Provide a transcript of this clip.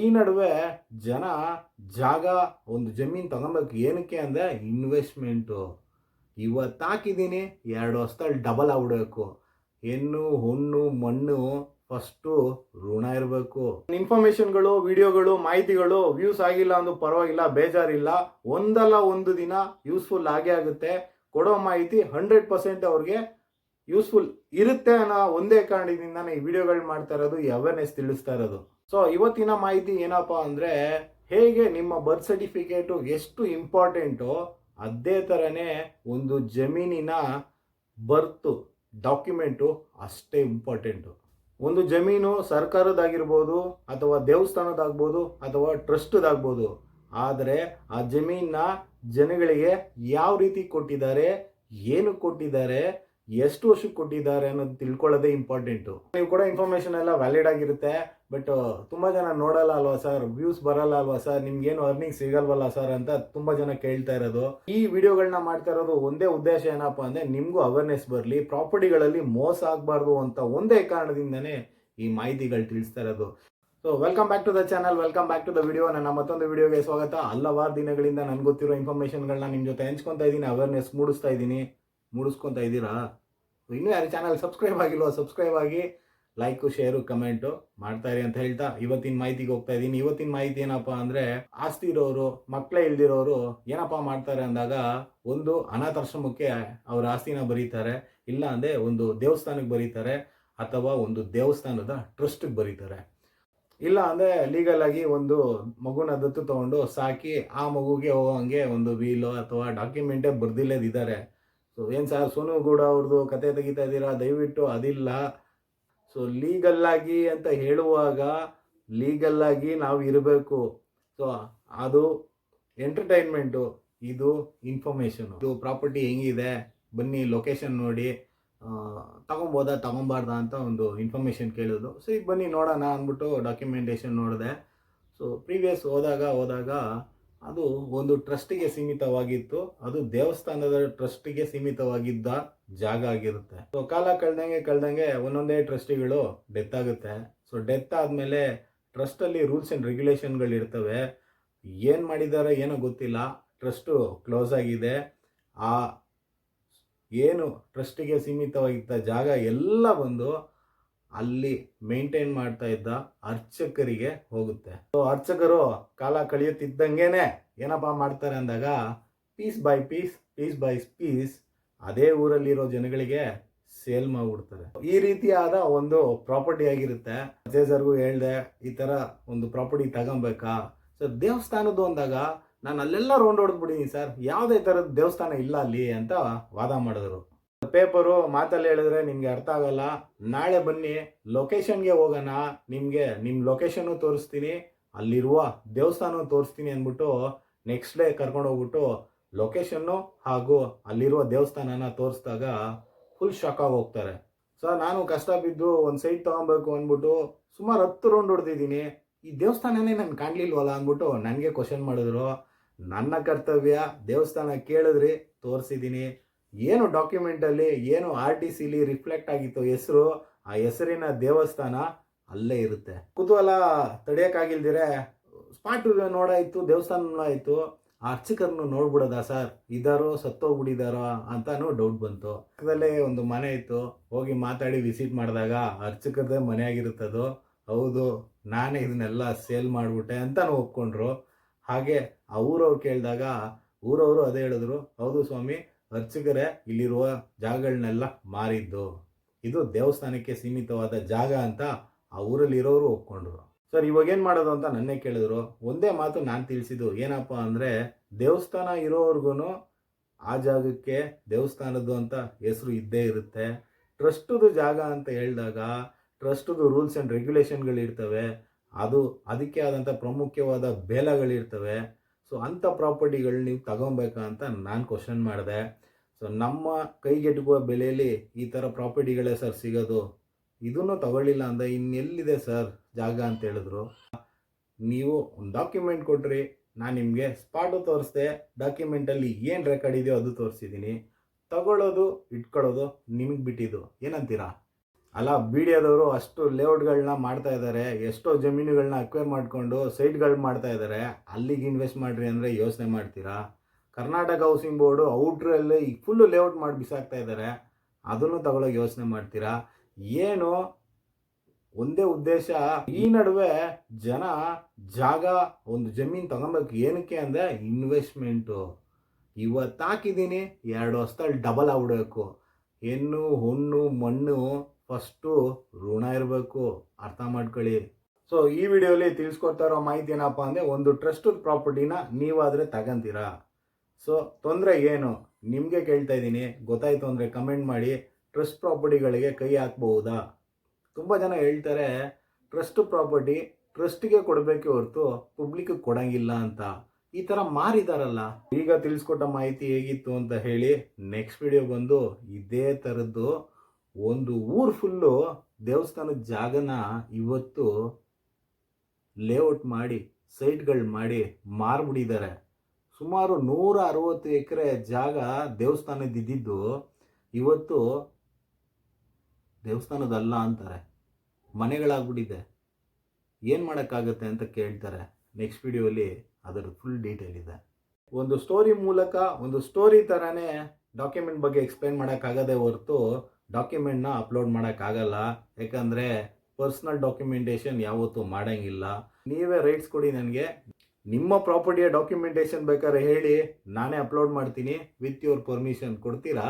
ಈ ನಡುವೆ ಜನ ಜಾಗ ಒಂದು ಜಮೀನು ತಗೊಬೇಕು ಏನಕ್ಕೆ ಅಂದರೆ ಇನ್ವೆಸ್ಟ್ಮೆಂಟು ಇವತ್ತು ಹಾಕಿದ್ದೀನಿ, ಎರಡು ವರ್ಷದಲ್ಲಿ ಡಬಲ್ ಆಗ್ಬಿಡಬೇಕು. ಹೆಣ್ಣು, ಹುಣ್ಣು, ಮಣ್ಣು ಫಸ್ಟು ಋಣ ಇರಬೇಕು. ಇನ್ಫಾರ್ಮೇಶನ್ಗಳು ವಿಡಿಯೋಗಳು, ಮಾಹಿತಿಗಳು ವ್ಯೂಸ್ ಆಗಿಲ್ಲ ಅಂದ್ರೂ ಪರವಾಗಿಲ್ಲ, ಬೇಜಾರಿಲ್ಲ. ಒಂದಲ್ಲ ಒಂದು ದಿನ ಯೂಸ್ಫುಲ್ ಆಗೇ ಆಗುತ್ತೆ. ಕೊಡೋ ಮಾಹಿತಿ ಹಂಡ್ರೆಡ್ ಪರ್ಸೆಂಟ್ ಅವ್ರಿಗೆ ಯೂಸ್ಫುಲ್ ಇರುತ್ತೆ ಅನ್ನೋ ಒಂದೇ ಕಾರಣದಿಂದ ಈ ವಿಡಿಯೋಗಳು ಮಾಡ್ತಾ ಇರೋದು ಅವೇರ್ನೆಸ್ ತಿಳಿಸ್ತಾ ಇರೋದು. ಸೊ ಇವತ್ತಿನ ಮಾಹಿತಿ ಏನಪ್ಪ ಅಂದರೆ, ಹೇಗೆ ನಿಮ್ಮ ಬರ್ತ್ ಸರ್ಟಿಫಿಕೇಟು ಎಷ್ಟು ಇಂಪಾರ್ಟೆಂಟು ಅದೇ ಥರನೇ ಒಂದು ಜಮೀನಿನ ಬರ್ತು ಡಾಕ್ಯುಮೆಂಟು ಅಷ್ಟೇ ಇಂಪಾರ್ಟೆಂಟು ಒಂದು ಜಮೀನು ಸರ್ಕಾರದಾಗಿರ್ಬೋದು ಅಥವಾ ದೇವಸ್ಥಾನದಾಗ್ಬೋದು ಅಥವಾ ಟ್ರಸ್ಟ್ದಾಗ್ಬೋದು ಆದರೆ ಆ ಜಮೀನ ಜನಗಳಿಗೆ ಯಾವ ರೀತಿ ಕೊಟ್ಟಿದ್ದಾರೆ, ಏನು ಕೊಟ್ಟಿದ್ದಾರೆ ಎಷ್ಟು ವರ್ಷಕ್ಕೆ ಕೊಟ್ಟಿದ್ದಾರೆ ಅನ್ನೋದು ತಿಳ್ಕೊಳ್ಳೋದೇ ಇಂಪಾರ್ಟೆಂಟು ನೀವು ಕೂಡ ಇನ್ಫಾರ್ಮೇಶನ್ ಎಲ್ಲ ವ್ಯಾಲಿಡ್ ಆಗಿರುತ್ತೆ ಬಟ್ ತುಂಬ ಜನ ನೋಡಲ್ಲ ಅಲ್ವಾ ಸರ್ ವ್ಯೂಸ್ ಬರಲ್ಲ ಅಲ್ವಾ ಸರ್ ನಿಮ್ಗೇನು ಅರ್ನಿಂಗ್ ಸಿಗಲ್ವಲ್ಲ ಸರ್ ಅಂತ ತುಂಬ ಜನ ಕೇಳ್ತಾ ಇರೋದು. ಈ ವಿಡಿಯೋಗಳನ್ನ ಮಾಡ್ತಾ ಇರೋದು ಒಂದೇ ಉದ್ದೇಶ ಏನಪ್ಪ ಅಂದ್ರೆ ನಿಮಗೂ ಅವೇರ್ನೆಸ್ ಬರಲಿ ಪ್ರಾಪರ್ಟಿಗಳಲ್ಲಿ ಮೋಸ ಆಗಬಾರ್ದು ಅಂತ ಒಂದೇ ಕಾರಣದಿಂದನೇ ಈ ಮಾಹಿತಿಗಳು ತಿಳಿಸ್ತಾ ಇರೋದು. So welcome back to the channel welcome back to the video ನನ್ನ ಮತ್ತೊಂದು ವಿಡಿಯೋಗೆ ಸ್ವಾಗತ. ಹಲವಾರು ದಿನಗಳಿಂದ ನನ್ಗೆ ಗೊತ್ತಿರೋ ಇನ್ಫಾರ್ಮೇಷನ್ಗಳನ್ನ ನಿಮ್ಮ ಜೊತೆ ಹಂಚ್ಕೊತಾ ಇದ್ದೀನಿ ಅವೇರ್ನೆಸ್ ಮೂಡಿಸ್ತಾ ಇದ್ದೀನಿ ಮೂಡಿಸ್ಕೊತಾ ಇದ್ದೀರಾ? ಇನ್ನೂ ಯಾರು ಚಾನಲ್ ಸಬ್ಸ್ಕ್ರೈಬ್ ಆಗಿಲ್ವ? ಸಬ್ಸ್ಕ್ರೈಬ್ ಆಗಿ ಲೈಕು ಶೇರು ಕಮೆಂಟು ಮಾಡ್ತಾರೆ ಅಂತ ಹೇಳ್ತಾ ಇವತ್ತಿನ ಮಾಹಿತಿಗೆ ಹೋಗ್ತಾ ಇದ್ದೀನಿ. ಇವತ್ತಿನ ಮಾಹಿತಿ ಏನಪ್ಪ ಅಂದರೆ ಆಸ್ತಿ ಇರೋರು ಮಕ್ಕಳೇ ಇಲ್ದಿರೋರು ಏನಪ್ಪ ಮಾಡ್ತಾರೆ ಅಂದಾಗ ಒಂದು ಅನಾಥಾಶ್ರಮಕ್ಕೆ ಅವ್ರ ಆಸ್ತಿನ ಬರೀತಾರೆ ಇಲ್ಲ ಅಂದರೆ ಒಂದು ದೇವಸ್ಥಾನಕ್ಕೆ ಬರೀತಾರೆ ಅಥವಾ ಒಂದು ದೇವಸ್ಥಾನದ ಟ್ರಸ್ಟ್ಗೆ ಬರೀತಾರೆ. ಇಲ್ಲ ಅಂದರೆ ಲೀಗಲ್ ಆಗಿ ಒಂದು ಮಗುನ ದತ್ತು ತಗೊಂಡು ಸಾಕಿ ಆ ಮಗುಗೆ ಹೋಗೋಂಗೆ ಒಂದು ವೀಲು ಅಥವಾ ಡಾಕ್ಯುಮೆಂಟೇ ಬರ್ದಿಲ್ಲದಿದ್ದಾರೆ ಸೊ ಏನು ಸರ್ ಸೋನು ಗೌಡ ಅವ್ರದ್ದು ಕತೆ ತೆಗಿತಾ ಇದ್ದೀರಾ? ದಯವಿಟ್ಟು ಅದಿಲ್ಲ. ಸೊ ಲೀಗಲ್ಲಾಗಿ ಅಂತ ಹೇಳುವಾಗ ಲೀಗಲ್ಲಾಗಿ ನಾವು ಇರಬೇಕು. ಸೊ ಅದು ಎಂಟರ್ಟೈನ್ಮೆಂಟು ಇದು ಇನ್ಫಾರ್ಮೇಷನು ಇದು ಪ್ರಾಪರ್ಟಿ ಹೆಂಗಿದೆ? ಬನ್ನಿ ಲೊಕೇಶನ್ ನೋಡಿ. ತಗೊಬೋದಾ? ತಗೊಬಾರ್ದಾ ಅಂತ ಒಂದು ಇನ್ಫಾರ್ಮೇಷನ್ ಕೇಳೋದು. ಸೊ ಈಗ ಬನ್ನಿ ನೋಡೋಣ ಅಂದ್ಬಿಟ್ಟು ಡಾಕ್ಯುಮೆಂಟೇಶನ್ ನೋಡಿದೆ. ಸೊ ಪ್ರೀವಿಯಸ್ ಹೋದಾಗ ಹೋದಾಗ ಅದು ಒಂದು ಟ್ರಸ್ಟಿಗೆ ಸೀಮಿತವಾಗಿತ್ತು. ಅದು ದೇವಸ್ಥಾನದ ಟ್ರಸ್ಟಿಗೆ ಸೀಮಿತವಾಗಿದ್ದ ಜಾಗ ಆಗಿರುತ್ತೆ. ಸೊ ಕಾಲ ಕಳೆದಂಗೆ ಕಳೆದಂಗೆ ಒಂದೊಂದೇ ಟ್ರಸ್ಟಿಗಳು ಡೆತ್ ಆಗುತ್ತೆ. ಸೊ ಡೆತ್ ಆದಮೇಲೆ ಟ್ರಸ್ಟಲ್ಲಿ ರೂಲ್ಸ್ ಆ್ಯಂಡ್ ರೆಗ್ಯುಲೇಷನ್ಗಳು ಇರ್ತವೆ. ಏನು ಮಾಡಿದ್ದಾರೆ ಏನೋ ಗೊತ್ತಿಲ್ಲ. ಟ್ರಸ್ಟು ಕ್ಲೋಸ್ ಆಗಿದೆ. ಆ ಏನು ಟ್ರಸ್ಟಿಗೆ ಸೀಮಿತವಾಗಿದ್ದ ಜಾಗ ಎಲ್ಲ ಬಂದು ಅಲ್ಲಿ ಮೇಂಟೈನ್ ಮಾಡ್ತಾ ಇದ್ದ ಅರ್ಚಕರಿಗೆ ಹೋಗುತ್ತೆ. ಸೊ ಅರ್ಚಕರು ಕಾಲ ಕಳೆಯುತ್ತಿದ್ದಂಗೆನೆ ಏನಪ್ಪ ಮಾಡ್ತಾರೆ ಅಂದಾಗ piece by piece piece by piece ಅದೇ ಊರಲ್ಲಿರೋ ಜನಗಳಿಗೆ ಸೇಲ್ ಮಾಡಿಬಿಡ್ತಾರೆ. ಈ ರೀತಿಯಾದ ಒಂದು ಪ್ರಾಪರ್ಟಿ ಆಗಿರುತ್ತೆ. ಪರ್ಚೇಸರ್ಗೂ ಹೇಳ್ದೆ, ಈ ತರ ಒಂದು ಪ್ರಾಪರ್ಟಿ ತಗೊಬೇಕಾ? ಸೊ ದೇವಸ್ಥಾನದ್ದು ಅಂದಾಗ ನಾನು ಅಲ್ಲೆಲ್ಲ ರೌಂಡ್ ಹೊಡೆದ್ಬಿಟ್ಟಿದ್ದೀನಿ ಸರ್. ಯಾವುದೇ ಥರದ ದೇವಸ್ಥಾನ ಇಲ್ಲ ಅಲ್ಲಿ ಅಂತ ವಾದ ಮಾಡಿದ್ರು. ಪೇಪರು, ಮಾತಲ್ಲಿ ಹೇಳಿದ್ರೆ ನಿಮಗೆ ಅರ್ಥ ಆಗಲ್ಲ. ನಾಳೆ ಬನ್ನಿ ಲೊಕೇಶನ್ಗೆ ಹೋಗೋಣ. ನಿಮಗೆ ನಿಮ್ಮ ಲೊಕೇಶನ್ನು ತೋರಿಸ್ತೀನಿ. ಅಲ್ಲಿರುವ ದೇವಸ್ಥಾನ ತೋರಿಸ್ತೀನಿ ಅಂದ್ಬಿಟ್ಟು ನೆಕ್ಸ್ಟ್ ಡೇ ಕರ್ಕೊಂಡು ಹೋಗ್ಬಿಟ್ಟು ಲೊಕೇಶನ್ನು ಹಾಗೂ ಅಲ್ಲಿರುವ ದೇವಸ್ಥಾನನ ತೋರಿಸಿದಾಗ ಫುಲ್ ಶಾಕ್ ಆಗಿ ಹೋಗ್ತಾರೆ. ಸರ್ ನಾನು ಕಷ್ಟ ಬಿದ್ದು ಒಂದು ಸೈಟ್ ತೊಗೊಬೇಕು ಅಂದ್ಬಿಟ್ಟು ಸುಮಾರು ಹತ್ತು ರೌಂಡ್ ಹೊಡೆದಿದ್ದೀನಿ. ಈ ದೇವಸ್ಥಾನನೇ ನಾನು ಕಾಣಲಿಲ್ವಲ್ಲ ಅಂದ್ಬಿಟ್ಟು ನನಗೆ ಕ್ವಶನ್ ಮಾಡಿದ್ರು. ನನ್ನ ಕರ್ತವ್ಯ ದೇವಸ್ಥಾನ ಕೇಳಿದ್ರಿ, ತೋರಿಸಿದ್ದೀನಿ. ಏನು ಡಾಕ್ಯುಮೆಂಟಲ್ಲಿ ಏನು ಆರ್ ಟಿ ಸಿಲಿ ರಿಫ್ಲೆಕ್ಟ್ ಆಗಿತ್ತು ಹೆಸರು, ಆ ಹೆಸರಿನ ದೇವಸ್ಥಾನ ಅಲ್ಲೇ ಇರುತ್ತೆ. ಕುತೂಹಲ ತಡೆಯೋಕ್ಕಾಗಿಲ್ದಿರೆ ಸ್ಪಾಟ್ ನೋಡಾಯಿತು ದೇವಸ್ಥಾನ ಆಯಿತು ಆ ಅರ್ಚಕರನ್ನು ನೋಡ್ಬಿಡೋದಾ ಸರ್? ಇದಾರೋ, ಸತ್ತೋಗ್ಬಿಟ್ಟಿದಾರೋ ಅಂತಾನು ಡೌಟ್ ಬಂತು. ಪಕ್ಕದಲ್ಲೇ ಒಂದು ಮನೆ ಇತ್ತು, ಹೋಗಿ ಮಾತಾಡಿ ವಿಸಿಟ್ ಮಾಡಿದಾಗ ಅರ್ಚಕರದೇ ಮನೆ ಆಗಿರುತ್ತದು ಹೌದು, ನಾನೇ ಇದನ್ನೆಲ್ಲ ಸೇಲ್ ಮಾಡಿಬಿಟ್ಟೆ ಅಂತಾನು ಒಪ್ಕೊಂಡ್ರು. ಹಾಗೆ ಆ ಊರವ್ರು ಕೇಳಿದಾಗ, ಊರವರು ಅದೇ ಹೇಳಿದ್ರು, ಹೌದು ಸ್ವಾಮಿ ಅರ್ಚಕರೇ, ಇಲ್ಲಿರುವ ಜಾಗಗಳನ್ನೆಲ್ಲ ಮಾರಿದ್ದು. ಇದು ದೇವಸ್ಥಾನಕ್ಕೆ ಸೀಮಿತವಾದ ಜಾಗ ಅಂತ ಆ ಊರಲ್ಲಿರೋರು ಒಪ್ಕೊಂಡ್ರು. ಸರ್ ಇವಾಗ ಏನು ಮಾಡೋದು ಅಂತ ನನ್ನೇ ಕೇಳಿದ್ರು. ಒಂದೇ ಮಾತು ನಾನು ತಿಳಿಸಿದ್ದು ಏನಪ್ಪ ಅಂದರೆ, ದೇವಸ್ಥಾನ ಇರೋವರೆಗೂ ಆ ಜಾಗಕ್ಕೆ ದೇವಸ್ಥಾನದ್ದು ಅಂತ ಹೆಸರು ಇದ್ದೇ ಇರುತ್ತೆ. ಟ್ರಸ್ಟದು ಜಾಗ ಅಂತ ಹೇಳಿದಾಗ, ಟ್ರಸ್ಟದು ರೂಲ್ಸ್ ಆ್ಯಂಡ್ ರೆಗ್ಯುಲೇಷನ್ಗಳಿರ್ತವೆ. ಅದು ಅದಕ್ಕೆ ಆದಂಥ ಪ್ರಾಮುಖ್ಯವಾದ ಬೇಲಗಳಿರ್ತವೆ. ಸೊ ಅಂಥ ಪ್ರಾಪರ್ಟಿಗಳು ನೀವು ತಗೊಬೇಕಾ ಅಂತ ನಾನು ಕ್ವಶನ್ ಮಾಡಿದೆ. ಸೊ ನಮ್ಮ ಕೈಗೆಟುಕುವ ಬೆಲೆಯಲ್ಲಿ ಈ ಥರ ಪ್ರಾಪರ್ಟಿಗಳೇ ಸರ್ ಸಿಗೋದು? ಇದನ್ನು ತಗೊಳ್ಳಿಲ್ಲ ಅಂದರೆ ಇನ್ನೆಲ್ಲಿದೆ ಸರ್ ಜಾಗ ಅಂತ ಹೇಳಿದ್ರು. ನೀವು ಒಂದು ಡಾಕ್ಯುಮೆಂಟ್ ಕೊಟ್ರಿ, ನಾನು ನಿಮಗೆ ಸ್ಪಾಟು ತೋರಿಸ್ದೆ. ಡಾಕ್ಯುಮೆಂಟಲ್ಲಿ ಏನು ರೆಕಾರ್ಡ್ ಇದೆಯೋ ಅದು ತೋರಿಸಿದ್ದೀನಿ ತಗೊಳ್ಳೋದು ಇಟ್ಕೊಳ್ಳೋದು, ನಿಮಗೆ ಬಿಟ್ಟಿದ್ದು. ಏನಂತೀರಾ? ಅಲ್ಲ ಬಿ ಡಿ ಎದವರು ಅಷ್ಟು ಲೇಔಟ್ಗಳನ್ನ ಮಾಡ್ತಾ ಇದ್ದಾರೆ ಎಷ್ಟೋ ಜಮೀನುಗಳನ್ನ ಅಕ್ವೈರ್ ಮಾಡಿಕೊಂಡು ಸೈಟ್ಗಳು ಮಾಡ್ತಾ ಇದ್ದಾರೆ ಅಲ್ಲಿಗೆ ಇನ್ವೆಸ್ಟ್ ಮಾಡಿರಿ ಅಂದರೆ ಯೋಚನೆ ಮಾಡ್ತೀರಾ? ಕರ್ನಾಟಕ ಹೌಸಿಂಗ್ ಬೋರ್ಡು ಔಟ್ರಲ್ಲಿ ಫುಲ್ಲು ಲೇಔಟ್ ಮಾಡಿ ಬಿಸಾಕ್ತಾ ಇದ್ದಾರೆ ಅದನ್ನು ತಗೊಳ್ಳೋಕೆ ಯೋಚನೆ ಮಾಡ್ತೀರಾ? ಏನು? ಒಂದೇ ಉದ್ದೇಶ, ಈ ನಡುವೆ ಜನ ಜಾಗ, ಒಂದು ಜಮೀನು ತಗೊಬೇಕು ಏನಕ್ಕೆ ಅಂದರೆ ಇನ್ವೆಸ್ಟ್ಮೆಂಟು ಇವತ್ತು ಹಾಕಿದ್ದೀನಿ ಎರಡು ವರ್ಷದಲ್ಲಿ ಡಬಲ್ ಆಗ್ಬಿಡಬೇಕು. ಹೆಣ್ಣು, ಹುಣ್ಣು, ಮಣ್ಣು ಫಸ್ಟು ಋಣ ಇರಬೇಕು, ಅರ್ಥ ಮಾಡ್ಕೊಳ್ಳಿ. ಸೊ ಈ ವಿಡಿಯೋಲಿ ತಿಳಿಸ್ಕೊಡ್ತಾ ಇರೋ ಮಾಹಿತಿ ಏನಪ್ಪ ಅಂದರೆ ಒಂದು ಟ್ರಸ್ಟದ ಪ್ರಾಪರ್ಟಿನ ನೀವಾದರೆ ತಗೊಂತೀರಾ? ಸೊ ತೊಂದರೆ ಏನು? ನಿಮಗೆ ಕೇಳ್ತಾ ಇದ್ದೀನಿ. ಗೊತ್ತಾಯಿತು ಅಂದರೆ ಕಮೆಂಟ್ ಮಾಡಿ. ಟ್ರಸ್ಟ್ ಪ್ರಾಪರ್ಟಿಗಳಿಗೆ ಕೈ ಹಾಕ್ಬಹುದಾ? ತುಂಬ ಜನ ಹೇಳ್ತಾರೆ ಟ್ರಸ್ಟ್ ಪ್ರಾಪರ್ಟಿ ಟ್ರಸ್ಟಿಗೆ ಕೊಡಬೇಕೆ ಹೊರತು ಪಬ್ಲಿಕ್ಗೆ ಕೊಡಂಗಿಲ್ಲ ಅಂತ. ಈ ಥರ ಮಾರಿದಾರಲ್ಲ. ಈಗ ತಿಳಿಸ್ಕೊಟ್ಟ ಮಾಹಿತಿ ಹೇಗಿತ್ತು ಅಂತ ಹೇಳಿ ನೆಕ್ಸ್ಟ್ ವಿಡಿಯೋ ಬಂದು ಇದೇ ಥರದ್ದು ಒಂದು ಊರು ಫುಲ್ಲು ದೇವಸ್ಥಾನದ ಜಾಗನ ಇವತ್ತು ಲೇಔಟ್ ಮಾಡಿ ಸೈಟ್ಗಳು ಮಾಡಿ ಮಾರ್ಬಿಡಿದ್ದಾರೆ ಸುಮಾರು ನೂರ ಅರವತ್ತು ಎಕರೆ ಜಾಗ ದೇವಸ್ಥಾನದ ಇದ್ದಿದ್ದು ಇವತ್ತು ದೇವಸ್ಥಾನದಲ್ಲ ಅಂತಾರೆ. ಮನೆಗಳಾಗ್ಬಿಟ್ಟಿದೆ. ಏನು ಮಾಡೋಕ್ಕಾಗತ್ತೆ ಅಂತ ಕೇಳ್ತಾರೆ. ನೆಕ್ಸ್ಟ್ ವಿಡಿಯೋಲಿ ಅದರ ಫುಲ್ ಡೀಟೇಲ್ ಇದೆ. ಒಂದು ಸ್ಟೋರಿ ಮೂಲಕ, ಒಂದು ಸ್ಟೋರಿ ಥರನೇ ಡಾಕ್ಯುಮೆಂಟ್ ಬಗ್ಗೆ ಎಕ್ಸ್ಪ್ಲೈನ್ ಮಾಡೋಕ್ಕಾಗದೆ ಹೊರತು ಡಾಕ್ಯುಮೆಂಟ್ನ ಅಪ್ಲೋಡ್ ಮಾಡೋಕ್ಕಾಗಲ್ಲ ಯಾಕಂದರೆ ಪರ್ಸ್ನಲ್ ಡಾಕ್ಯುಮೆಂಟೇಷನ್ ಯಾವತ್ತೂ ಮಾಡೋಂಗಿಲ್ಲ. ನೀವೇ ರೈಟ್ಸ್ ಕೊಡಿ ನನಗೆ. ನಿಮ್ಮ ಪ್ರಾಪರ್ಟಿಯ ಡಾಕ್ಯುಮೆಂಟೇಷನ್ ಬೇಕಾದ್ರೆ ಹೇಳಿ, ನಾನೇ ಅಪ್ಲೋಡ್ ಮಾಡ್ತೀನಿ, ವಿತ್ ಯುವರ್ ಪರ್ಮಿಷನ್ ಕೊಡ್ತೀರಾ?